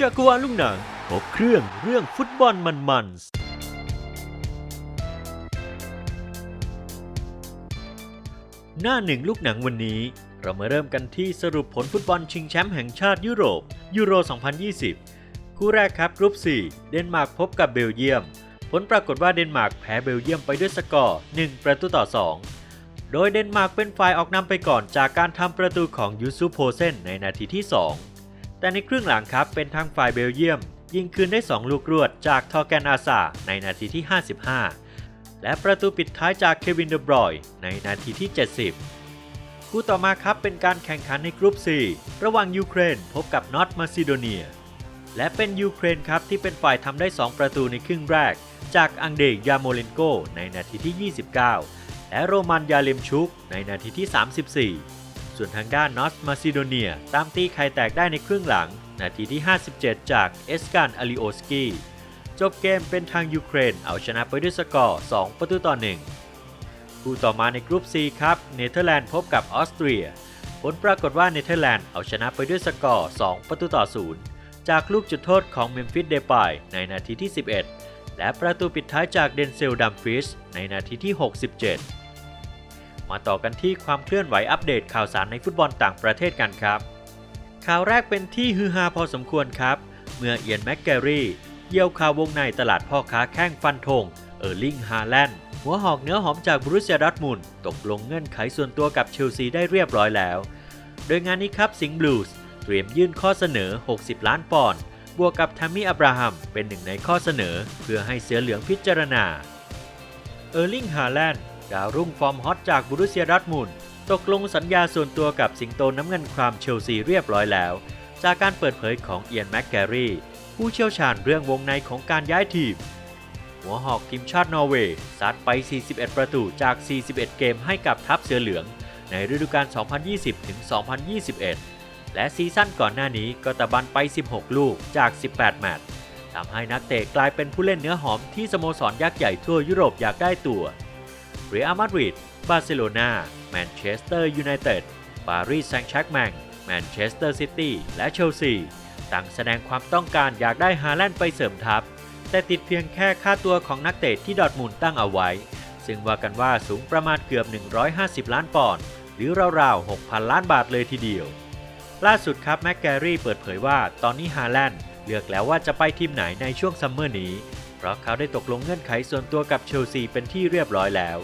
จักรวาลลูกหนังครบเครื่องเรื่องฟุตบอลมันๆหน้าหนึ่งลูกหนังวันนี้ เรามาเริ่มกันที่สรุปผลฟุตบอลชิงแชมป์แห่งชาติยุโรป ยูโร 2020 คู่แรกครับกรุ๊ป 4 เดนมาร์กพบกับเบลเยียม ผลปรากฏว่าเดนมาร์กแพ้เบลเยียมไปด้วยสกอร์ 1 ประตูต่อ 2 โดยเดนมาร์กเป็นฝ่ายออกนำไปก่อนจากการทำประตูของยูซุโพเซนในนาทีที่ 2 แต่ในครึ่งหลังครับเป็นทางฝ่ายเบลเยียม ยิงคืนได้ 2 ลูกรวดจากทอร์แกนอาซาในนาทีที่ 55 และประตูปิดท้ายจากเควินเดบรอยในนาทีที่ 70 คู่ต่อมาครับเป็นการแข่งขันในกรุ๊ป4ระหว่างยูเครนพบกับนอตมาซิโดเนีย และเป็นยูเครนครับที่เป็นฝ่ายทำได้ 2 ประตูในครึ่งแรก จากอังเดยาโมเลนโกในนาทีที่ 29 และโรมันยาเลมชุกในนาทีที่ 34 ส่วนทางด้านนอตมาซิโดเนีย ตามตีไข่แตกได้ในครึ่งหลัง นาทีที่ 57 จากเอสการอาริโอสกีจบเกมเป็นทางยูเครน เอาชนะไปด้วยสกอร์ 2 ประตูต่อ 1 คู่ต่อมาในกรุ๊ป C ครับ เนเธอร์แลนด์พบกับออสเตรีย ผลปรากฏว่าเนเธอร์แลนด์เอาชนะไปด้วยสกอร์ 2 ประตูต่อ 0 จากลูกจุดโทษของเมมฟิสเดปายในนาทีที่ 11 และประตูปิดท้ายจากเดนเซลดัมฟิชในนาทีที่ 67 มาต่อกันที่ความเคลื่อนไหวอัปเดตข่าวสารในฟุตบอลต่างประเทศกันครับ ข่าวแรกเป็นที่ฮือฮาพอสมควรครับ เมื่อเอียนแม็กแกรี่เยี่ยวข่าววงในตลาดพ่อค้าแข้งฟันธงเออร์ลิงฮาแลนด์หัวหอกเนื้อหอมจากบรูเซียดอร์ทมุนตกลงเงื่อนไขส่วนตัวกับเชลซีได้เรียบร้อยแล้ว โดยงานนี้ครับสิงห์บลูส์เตรียมยื่นข้อเสนอ 60 ล้านปอนด์บวกกับทามิอับราฮัมเป็นหนึ่งในข้อเสนอ เพื่อให้เสือเหลืองพิจารณาเออร์ลิงฮาแลนด์ ดาวรุ่งฟอร์มฮอตจากบุรูเซียดอร์ทมุนตกลงสัญญาส่วนตัวกับสิงโตน้ำเงินครามเชลซีเรียบร้อยแล้ว จากการเปิดเผยของเอียนแม็กแกรี่ผู้เชี่ยวชาญเรื่องวงในของการย้ายทีม หัวหอกทีมชาตินอร์เวย์ซัดไป 41 ประตูจาก 41 เกมให้กับทัพเสือเหลือง ในฤดูกาล 2020-2021 และซีซั่นก่อนหน้านี้ก็ตะบันไป 16 ลูกจาก 18 แมตช์ทำให้นักเตะกลายเป็นผู้เล่นเนื้อหอมที่สโมสรยักษ์ใหญ่ทั่วยุโรปอยากได้ตัว เรอัลมาดริด บาร์เซโลนา แมนเชสเตอร์ยูไนเต็ด ปารีสแซงต์แชร์กแมง แมนเชสเตอร์ซิตี้ และเชลซี ต่างแสดงความต้องการอยากได้ฮาแลนด์ไปเสริมทัพ แต่ติดเพียงแค่ค่าตัวของนักเตะที่ดอทมุนด์ตั้งเอาไว้ ซึ่งว่ากันว่าสูงประมาณเกือบ 150 ล้านปอนด์ หรือราวๆ 6,000 ล้านบาทเลยทีเดียว ล่าสุดครับแม็กแกรี่เปิดเผยว่าตอนนี้ฮาแลนด์เลือกแล้วว่าจะไปทีมไหนในช่วงซัมเมอร์นี้ เพราะเขาได้ตกลงเงื่อนไขส่วนตัวกับเชลซีเป็นที่เรียบร้อยแล้ว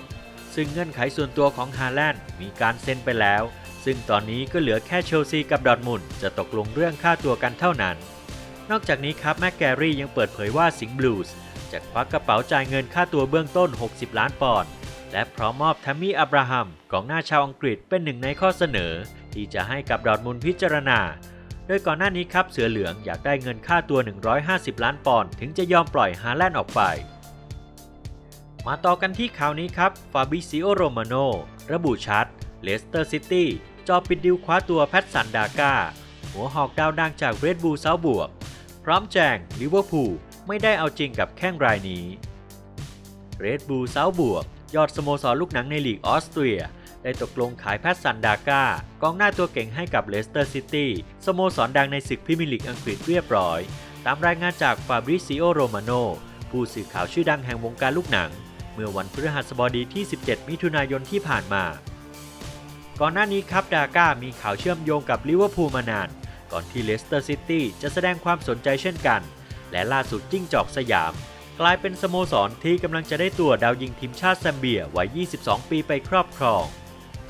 ซึ่งเงื่อนไขส่วนตัวของฮาแลนด์มีการเซ็นไปแล้ว ซึ่งตอนนี้ก็เหลือแค่เชลซีกับดอทมุนจะตกลงเรื่องค่าตัวกันเท่านั้น นอกจากนี้ครับแม็กแกรี่ยังเปิดเผยว่าสิงห์บลูส์จะควักกระเป๋าจ่ายเงินค่าตัวเบื้องต้น 60 ล้านปอนด์และพร้อมมอบทัมมี่อับราฮัมกองหน้าชาวอังกฤษเป็นหนึ่งในข้อเสนอ ที่จะให้กับดอทมุนพิจารณา โดยก่อนหน้านี้ครับเสือเหลืองอยากได้เงินค่าตัว 150 ล้านปอนด์ถึงจะยอมปล่อยฮาแลนด์ออกไป มาต่อกันที่ข่าวนี้ครับฟาบิซิโอโรมาโนระบุชัดเลสเตอร์ซิตี้จอปิดดิวคว้าตัวแพทสันดากาหัวหอกดาวดังจากเรดบูลเซาบวก พร้อมแจ้งลิเวอร์พูลไม่ได้เอาจริงกับแข้งรายนี้เรดบูลเซาบวก ยอดสโมสรลูกหนังในลีกออสเตรีย ได้ตกลงขายแพทสันดาก้ากองหน้าตัวเก่งให้กับเลสเตอร์ซิตี้สโมสรดังในศึกพรีเมียร์ลีกอังกฤษเรียบร้อย ตามรายงานจากฟาบริซิโอโรมาโนผู้สื่อข่าวชื่อดังแห่งวงการลูกหนัง เมื่อวันพฤหัสบดีที่ 17 มิถุนายนที่ผ่านมา ก่อนหน้านี้ครับดาก้ามีข่าวเชื่อมโยงกับลิเวอร์พูลมานาน ก่อนที่เลสเตอร์ซิตี้จะแสดงความสนใจเช่นกัน และล่าสุดจิ้งจอกสยาม กลายเป็นสโมสรที่กำลังจะได้ตัวดาวยิงทีมชาติแซมเบียวัย 22 ปีไปครอบครอง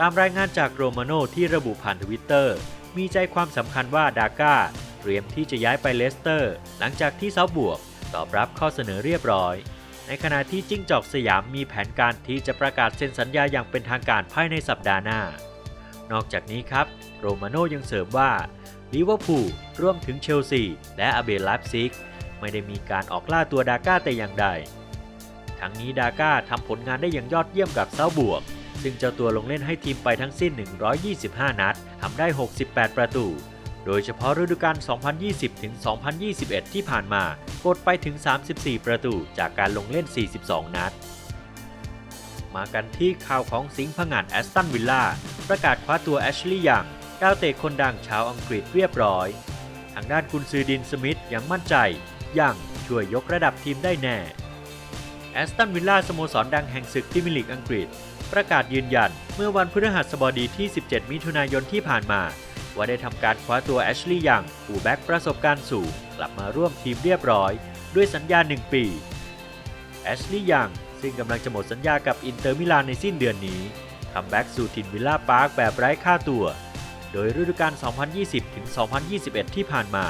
ตามรายงานจากโรมาโนที่ระบุผ่านทวิตเตอร์ มีใจความสำคัญว่าดาก้าเตรียมที่จะย้ายไปเลสเตอร์ หลังจากที่เซาบวก ตอบรับข้อเสนอเรียบร้อย ในขณะที่จิ้งจอกสยามมีแผนการที่จะประกาศเซ็นสัญญาอย่างเป็นทางการภายในสัปดาห์หน้า นอกจากนี้ครับ โรมาโนยังเสริมว่าลิเวอร์พูลรวมถึงเชลซีและอาเบลลฟซิก ไม่ได้มีการออกล่าตัวดาก้าแต่อย่างใด ทั้งนี้ดาก้าทำผลงานได้อย่างยอดเยี่ยมกับเซาบวก ซึ่งเจ้าตัวลงเล่นให้ทีมไปทั้งสิ้น 125 นัดทำได้ 68 ประตู โดยเฉพาะฤดูกาล 2020-2021 ที่ผ่านมากดไปถึง 34 ประตูจากการลงเล่น 42 นัด มากันที่ข่าวของสิงห์ผงาดแอสตันวิลล่าประกาศคว้าตัวแอชลีย์ยังดาวเตะคนดังชาวอังกฤษเรียบร้อย ทางด้านกุนซือดินสมิธยังมั่นใจยังช่วยยกระดับทีมได้แน่ แอสตันวิลล่าสโมสรดังแห่งศึกพรีเมียร์ลีกอังกฤษ ประกาศยืนยัน เมื่อวันพฤหัสบดีที่ 17 มิถุนายนที่ผ่านมา ว่าได้ทำการคว้าตัวแอชลีย์ยังผู้แบ็กประสบการณ์สูง กลับมาร่วมทีมเรียบร้อย ด้วยสัญญา 1 ปีแอชลีย์ยังซึ่งกำลังจะหมดสัญญากับอินเตอร์มิลานในสิ้นเดือนนี้คัมแบ็กสู่ถิ่นวิลล่าพาร์คแบบไร้ค่าตัว โดยฤดูกาล 2020-2021 ที่ผ่านมา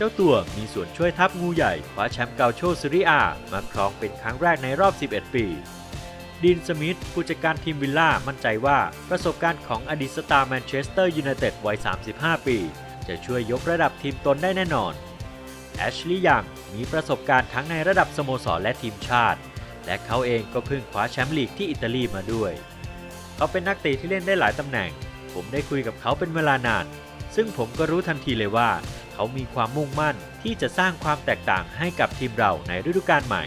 เจ้าตัวมีส่วนช่วยทัพงูใหญ่คว้าแชมป์เกาโชซิริอามาครองเป็นครั้งแรกในรอบ 11 ปีดีนสมิธผู้จัดการทีมวิลล่ามั่นใจว่าประสบการณ์ของอดีตสตาร์แมนเชสเตอร์ยูไนเต็ดวัย 35 ปี จะช่วยยกระดับทีมตนได้แน่นอน แอชลีย์ยังมีประสบการณ์ทั้งในระดับสโมสรและทีมชาติ และเขาเองก็เพิ่งคว้าแชมป์ลีกที่อิตาลีมาด้วย เขาเป็นนักเตะที่เล่นได้หลายตำแหน่ง ผมได้คุยกับเขาเป็นเวลานาน ซึ่งผมก็รู้ทันทีเลยว่า เขามีความมุ่งมั่นที่จะสร้างความแตกต่างให้กับทีมเราในฤดูกาลใหม่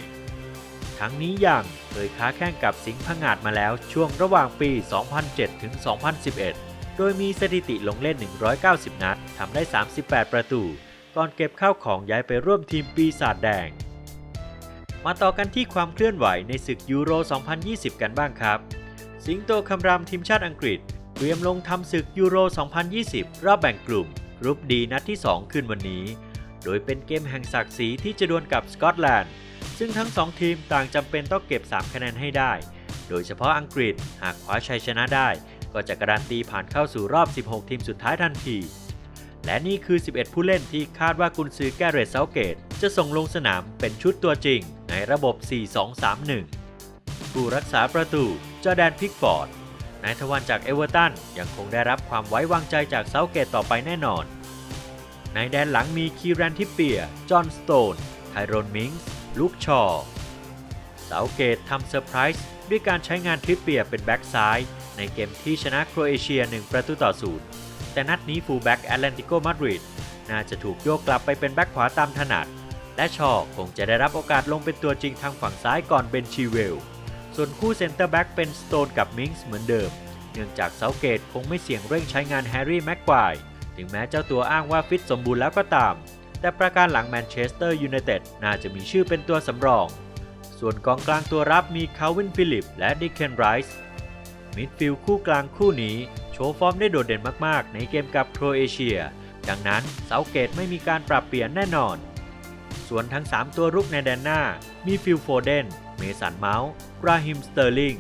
ทั้งนี้ยังเคยค้าแข่งกับสิงห์พงาดมาแล้วช่วงระหว่างปี 2007 ถึง 2011 โดยมีสถิติลงเล่น 190 นัดทำได้ 38 ประตู ก่อนเก็บข้าวของย้ายไปร่วมทีมปีศาจแดง มาต่อกันที่ความเคลื่อนไหวในศึกยูโร 2020 กันบ้างครับ สิงโตคำรามทีมชาติอังกฤษเตรียมลงทำศึกยูโร 2020 รอบแบ่งกลุ่ม รุ๊ปดีนัดที่ 2 ขึ้นวันนี้ โดยเป็นเกมแห่งศักดิ์ศรีที่จะดวลกับสกอตแลนด์ ซึ่งทั้ง 2 ทีมต่างจำเป็นต้องเก็บ 3 คะแนนให้ได้ โดยเฉพาะอังกฤษหากคว้าชัยชนะได้ ก็จะการันตีผ่านเข้าสู่รอบ 16 ทีมสุดท้ายทันที และนี่คือ 11 ผู้เล่นที่คาดว่ากุนซือแกเรตเซาเกต จะส่งลงสนามเป็นชุดตัวจริงในระบบ 4-2-3-1 ผู้รักษาประตูจอแดนพิกฟอร์ด นายทวันจากเอเวอร์ตันยังคงได้รับความไว้วางใจจากเซาเกตต่อไปแน่นอน ในแดนหลังมีคีแรนทิปเปีย จอห์นสโตน ไทโรนมิงส์ ลูกชอว์เซาเกตทำเซอร์ไพรส์ด้วยการใช้งานทิปเปียเป็นแบ็กซ้ายในเกมที่ชนะโครเอเชีย 1 ประตูต่อศูนย์แต่นัดนี้ฟูลแบ็กแอตแลนติโกมาดริดน่าจะถูกโยกกลับไปเป็นแบ็กขวาตามถนัด และชอคงจะได้รับโอกาสลงเป็นตัวจริงทางฝั่งซ้ายก่อนเบนชีเวล ส่วนคู่เซนเตอร์แบ็กเป็นสโตนกับมิงส์เหมือนเดิม เนื่องจากเซาเกตคงไม่เสี่ยงเร่งใช้งานแฮร์รี่แม็กควายถึงแม้เจ้าตัวอ้างว่าฟิตสมบูรณ์แล้วก็ตาม แต่ประการหลังแมนเชสเตอร์ยูไนเต็ดน่าจะมีชื่อเป็นตัวสำรอง ส่วนกองกลางตัวรับมีคาวินฟิลิป และดิคเคนไรส์มิดฟิลด์คู่กลางคู่นี้ โชว์ฟอร์มได้โดดเด่นมากๆ ในเกมกับโครเอเชีย ดังนั้นเซาเกตไม่มีการปรับเปลี่ยนแน่นอน ส่วนทั้ง 3 ตัวรุกในแดนหน้า มีฟิลโฟเดน เมสันเมาส์ ราฮิมสเตอร์ลิง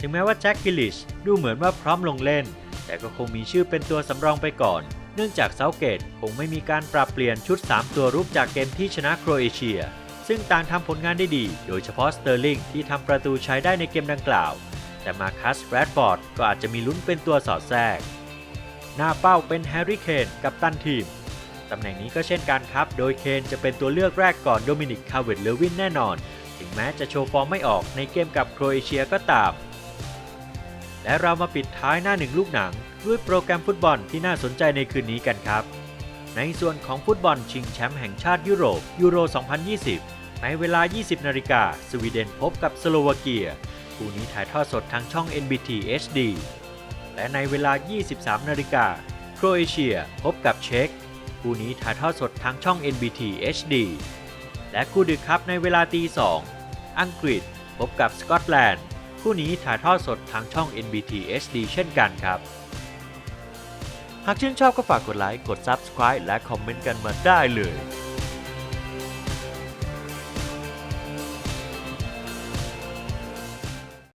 ถึงแม้ว่าแจ็คกิลิชดูเหมือนว่าพร้อมลงเล่น แต่ก็คงมีชื่อเป็นตัวสำรองไปก่อน เนื่องจากเซาเกตคงไม่มีการปรับเปลี่ยนชุด 3 ตัวรุกจากเกมที่ชนะโครเอเชีย ซึ่งต่างทำผลงานได้ดี โดยเฉพาะสเตอร์ลิงที่ทำประตูใช้ได้ในเกมดังกล่าว แต่มาคัสแรดฟอร์ดก็อาจจะมีลุ้นเป็นตัวสอดแทรก หน้าเป้าเป็นแฮร์รี่เคนกับตันทีมตำแหน่งนี้ก็เช่นกันครับ โดยเคนจะเป็นตัวเลือกแรกก่อนโดมินิก คาเวตเลวินแน่นอน ถึงแม้จะโชว์ฟอร์มไม่ออกในเกมกับโครเอเชียก็ตาม และเรามาปิดท้ายหน้าหนึ่งลูกหนัง ด้วยโปรแกรมฟุตบอลที่น่าสนใจในคืนนี้กันครับ ในส่วนของฟุตบอลชิงแชมป์แห่งชาติยุโรปยูโร 2020 ในเวลา 20 นาฬิกาสวีเดนพบกับสโลวาเกียคู่นี้ถ่ายทอดสดทางช่อง NBT HD และในเวลา 23 นาฬิกาโครเอเชียพบกับเช็กคู่นี้ถ่ายทอดสดทางช่อง NBT HD และคู่ดึกครับในเวลาตี2อังกฤษพบกับสกอตแลนด์คู่นี้ถ่ายทอดสดทางช่อง NBT HD เช่นกันครับ หากชื่นชอบก็ฝากกดไลค์ กด Subscribe และคอมเมนต์กันมาได้เลย